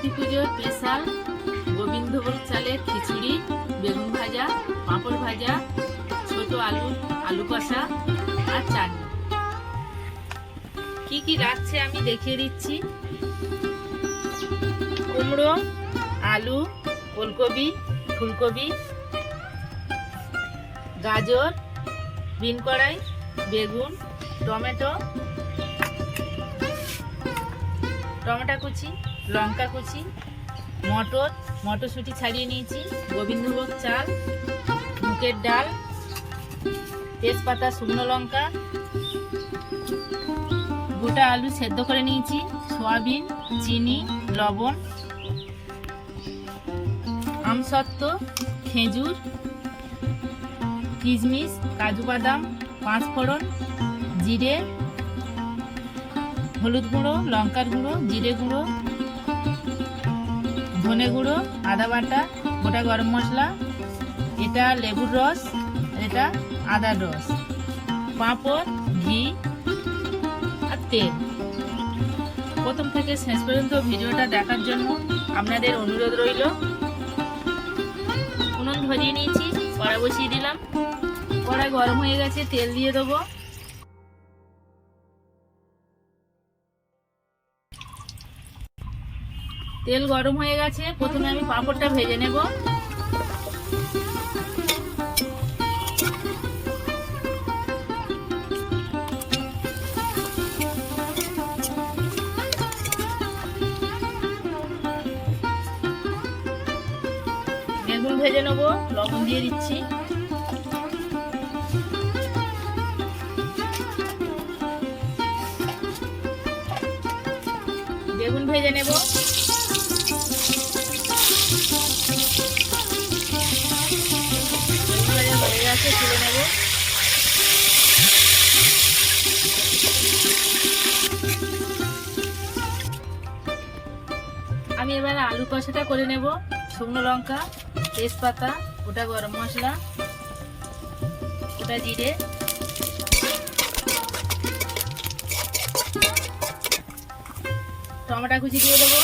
সরস্বতী পুজোর স্পেশাল গোবিন্দভোগ চালের খিচুড়ি, বেগুন ভাজা, পাঁপড় ভাজা, ছোট আলু আলু কষা আর চাটনি। কি কি রাখছে আমি দেখিয়ে দিচ্ছি। কুমড়ো, আলু, ফুলকপি ফুলকপি, গাজর, বিন কড়াই, বেগুন, টমেটো টমেটো কুচি। লঙ্কা কুচি, মটর, মটরশুঁটি ছাড়িয়ে নিয়েছি, গোবিন্দভোগ চাল, মুগের ডাল, তেজপাতা, শুকনো লঙ্কা, গোটা আলু সেদ্ধ করে নিয়েছি, সয়াবিন, চিনি, লবণ, আমসত্ত্ব, খেজুর, কিশমিশ, কাজু বাদাম, পাঁচফোড়ন, জিরে, হলুদ গুঁড়ো, লঙ্কার গুঁড়ো, জিরে গুঁড়ো ধনে গুঁড়ো, আদা বাটা, গোটা গরম মশলা, এটা লেবুর রস, এটা আদার রস, পাঁপড়, ঘি আর তেল। প্রথম থেকে শেষ পর্যন্ত ভিডিওটা দেখার জন্য আপনাদের অনুরোধ রইল। উনুন ধরিয়ে নিয়েছি কড়া বসিয়ে দিলাম। কড়া গরম হয়ে গেছে, তেল দিয়ে দেবো। তেল গরম হয়ে গেছে, প্রথমে আমি পাঁপড়টা ভেজে নেব। বেগুন ভেজে নেব, লবণ দিয়ে দিচ্ছি। বেগুন ভেজে নেব। আমি এবার আলু কষাটা করে নেব। শুকনো লঙ্কা, তেজপাতা ওটা গরম মশলা ওটা জিরে। টমেটো কুচি দিয়ে দেবো।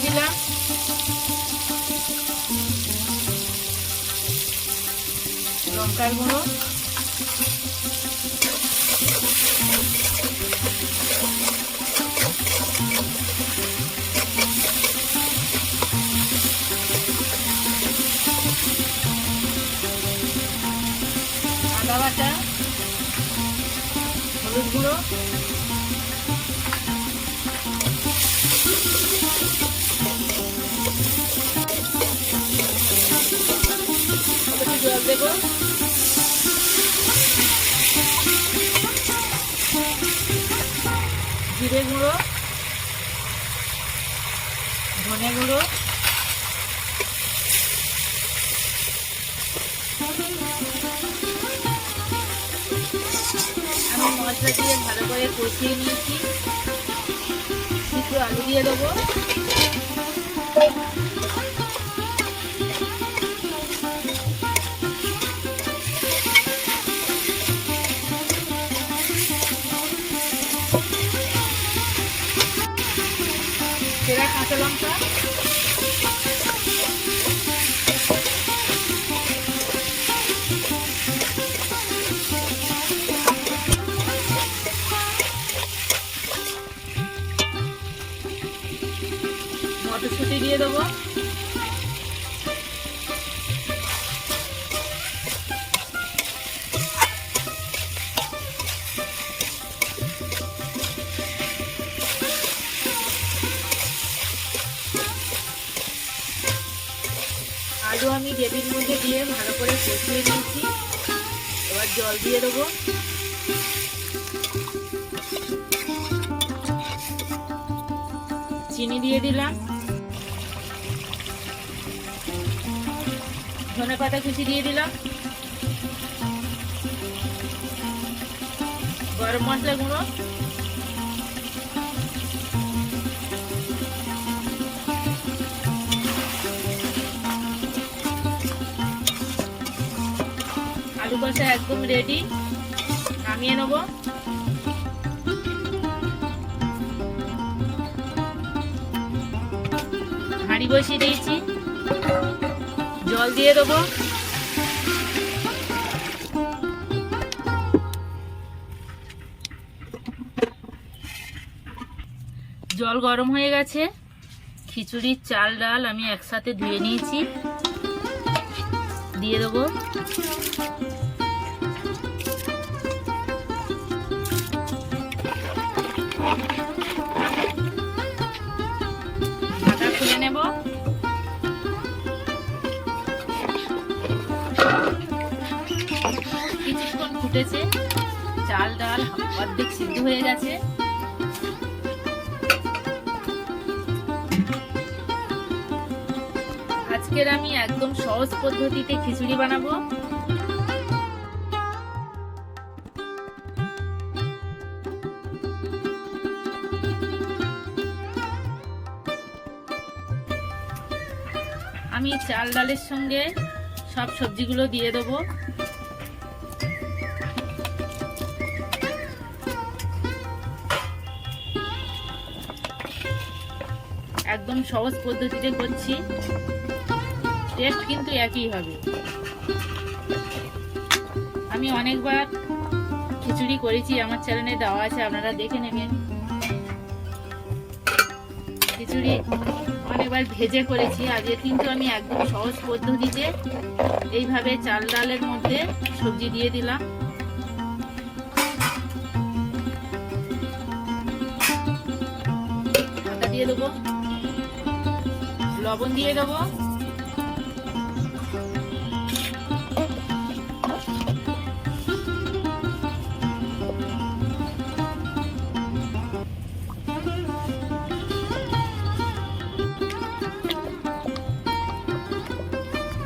দিয়ে দিলাম। লঙ্কার গুঁড়ো। আদা বাটা হলুদ গুঁড়ো। জল দেবো। জিরে গুঁড়ো, ধনে গুঁড়ো, আমি মশলা দিয়ে ভালো করে কষিয়ে নিয়েছি। একটু আলু দিয়ে দেবো। সেরা কাঁচা লঙ্কা। মটরশুঁটি দিয়ে দেবো। আলু আমি গ্রেভির মধ্যে দিয়ে ভালো করে কষিয়ে নিয়েছি। এবার জল দিয়ে দেবো। চিনি দিয়ে দিলাম। ধনে পাতা কুচি দিয়ে দিলাম। গরম মশলা গুঁড়ো। কষা একদম রেডি নামিয়ে নেব। হাঁড়ি বসিয়ে দিয়েছি। জল দিয়ে দেবো। জল গরম হয়ে গেছে। খিচুড়ির চাল, ডাল আমি একসাথে ধুয়ে নিয়েছি। দিয়ে দেবো। ফুটেছে। চাল ডাল অর্ধেক সিদ্ধ হয়ে গেছে। আজকের আমি একদম সহজ পদ্ধতিতে খিচুড়ি বানাবো। আমি চাল ডালের সঙ্গে সব সবজিগুলো দিয়ে দেবো। একদম সহজ পদ্ধতিতে করছি। টেস্ট কিন্তু একই হবে। আমি অনেকবার খিচুড়ি করেছি, আমার চ্যানেলে দেওয়া আছে, আপনারা দেখে নেবেন। খিচুড়ি অনেকবার ভেজে করেছি, আজকে কিন্তু আমি একদম সহজ পদ্ধতিতে এইভাবে চাল ডালের মধ্যে সবজি দিয়ে দিলাম। দিয়ে দেবো। লবণ দিয়ে দেবো।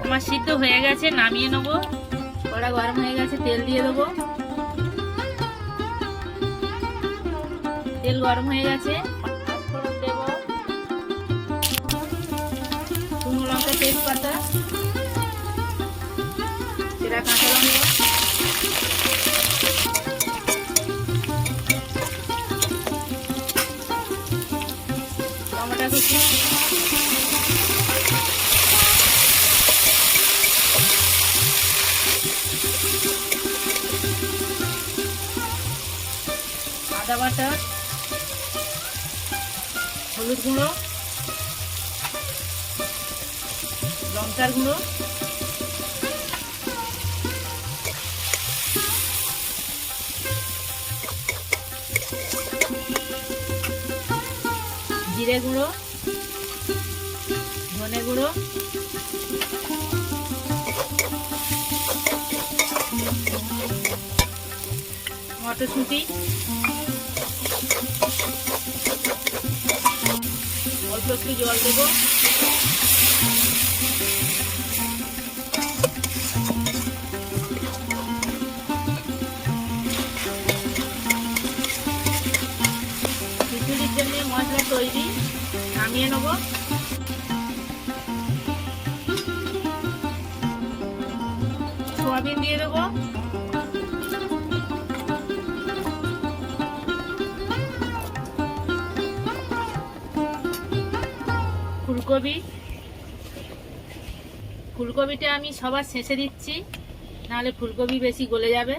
আমার সিদ্ধ হয়ে গেছে, নামিয়ে নেব। কড়া গরম হয়ে গেছে, তেল দিয়ে দেবো। তেল গরম হয়ে গেছে। তেজপাতা সেটা কাঁচা লঙ্কা টমেটো কুচি আদা বাটা হলুদ গুঁড়ো লঙ্কার গুঁড়ো জিরে গুঁড়ো ধনে গুঁড়ো। মটরশুঁটি। অল্প একটু জল দেবো। নামিয়ে নেব। সোয়াবিন দিয়ে দেবো। ফুলকপি। ফুলকপিটা আমি সবার শেষে দিচ্ছি, নাহলে ফুলকপি বেশি গলে যাবে।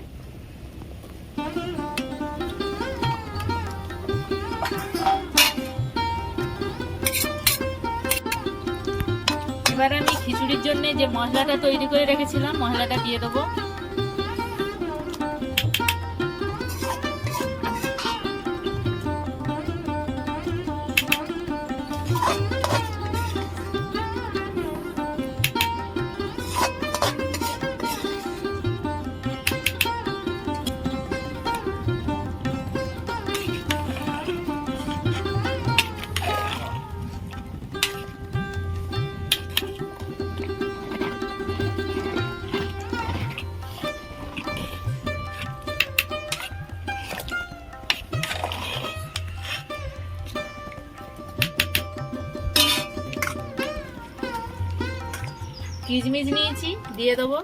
এবার আমি খিচুড়ির জন্য যে মশলাটা তৈরি করে রেখেছিলাম মশলাটা দিয়ে দেবো। কিচমিচ নিয়েছি দিয়ে দেবো।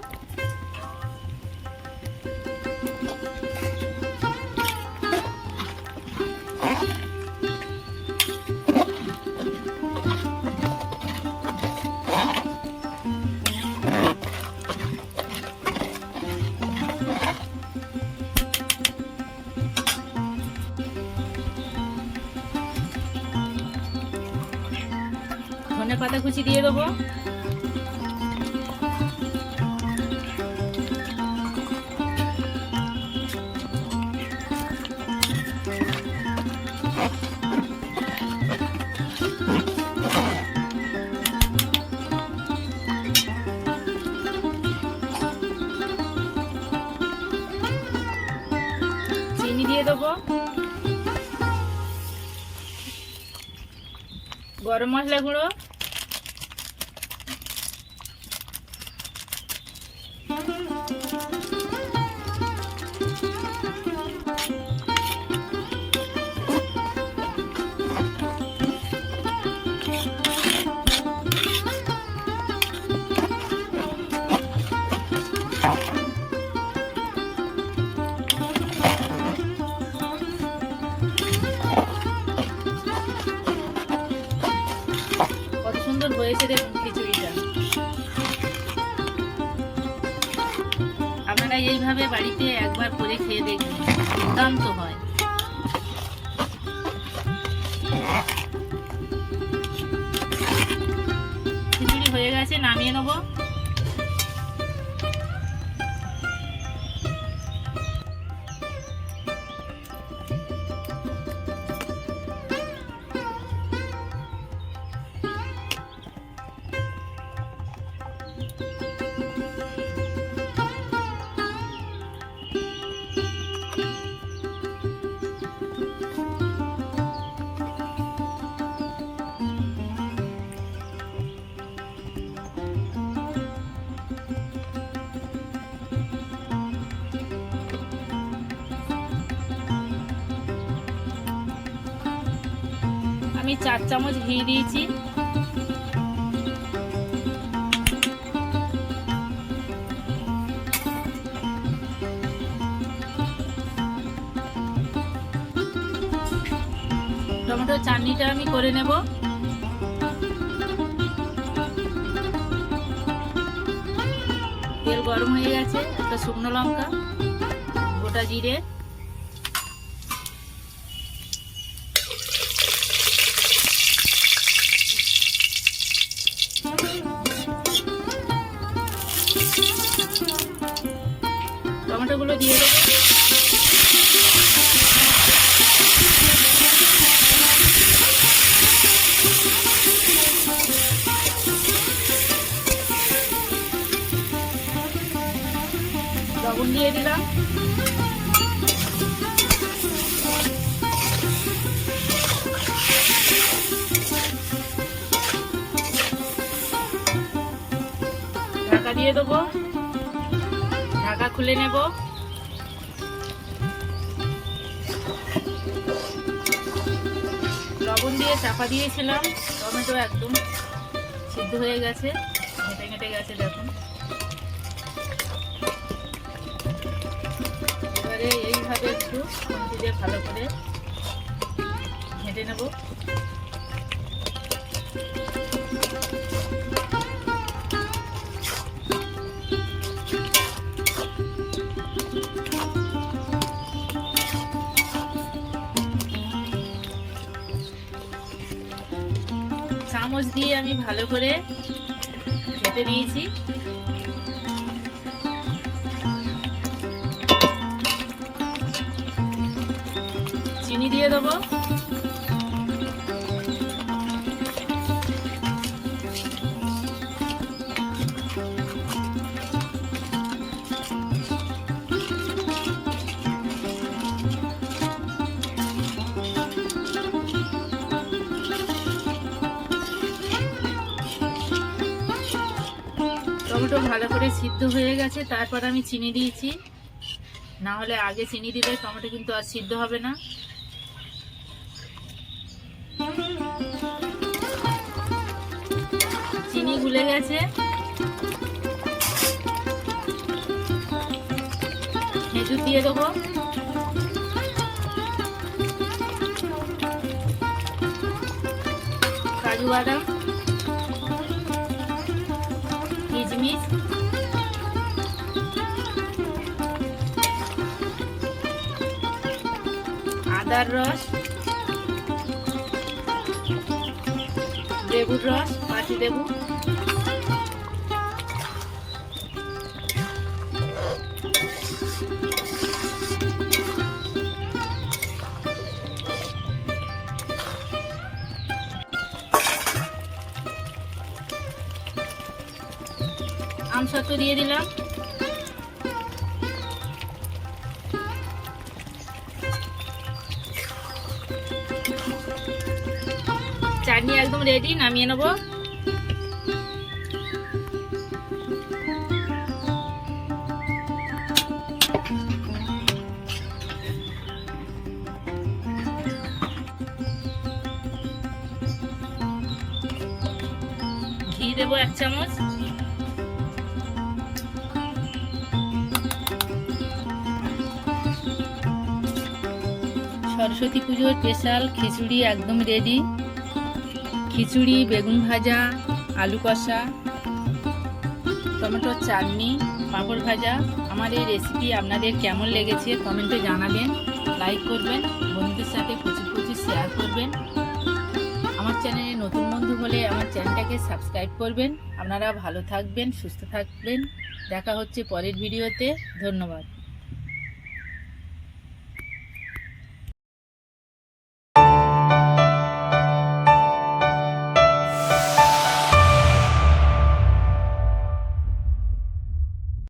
পাতা কুচি দিয়ে দেবো। গরম মশলা আপনারা এইভাবে বাড়িতে একবার করে খেয়ে দেখবেন দুর্দান্ত হয়। খিচুড়ি হয়ে গেছে নামিয়ে নেব। আমি চার চামচ ঘি দিয়েছি। টমেটো চাটনিটা আমি করে নেব। তেল গরম হয়ে গেছে, একটা শুকনো লঙ্কা, গোটা জিরে। দিয়ে দিয়ে দিলাম। ঢাকা দিয়ে দেবো। ঢাকা খুলে নেব। দিয়ে চাপা দিয়েছিলাম। টমেটো একদম সিদ্ধ হয়ে গেছে। ঘেঁটে ঘেঁটে গেছে দেখুন। এবারে এইভাবে একটু দিয়ে ভালো করে ঘেঁটে নেব। চামচ দিয়ে আমি ভালো করে খেতে নিয়েছি। চিনি দিয়ে দেবো। সিদ্ধ হয়ে গেছে, তারপর আমি চিনি দিয়েছি। না হলে আগে চিনি দিলে টমেটো কিন্তু আর সিদ্ধ হবে না। চিনি গুলে গেছে। খেজুর দিয়ে দেবো। কাজু বাদাম। কিশমিশ। আদার রস লেবুর রস মিষ্টি দেবো আমসত্ব দিয়ে দিলাম। একদম রেডি নামিয়ে নেব। দেবো এক চামচ। সরস্বতী পুজোর স্পেশাল খিচুড়ি একদম রেডি খিচুড়ি, বেগুন ভাজা, আলু কষা, টমেটোর চাটনি, পাঁপড় ভাজা। আমার এই রেসিপি আপনাদের কেমন লেগেছে কমেন্টে জানাবেন লাইক করবেন, বন্ধুদের সাথে প্রচুর প্রচুর শেয়ার করবেন। আমার চ্যানেলে নতুন বন্ধু হলে আমার চ্যানেলটাকে সাবস্ক্রাইব করবেন। আপনারা ভালো থাকবেন, সুস্থ থাকবেন। দেখা হচ্ছে পরের ভিডিওতে ধন্যবাদ।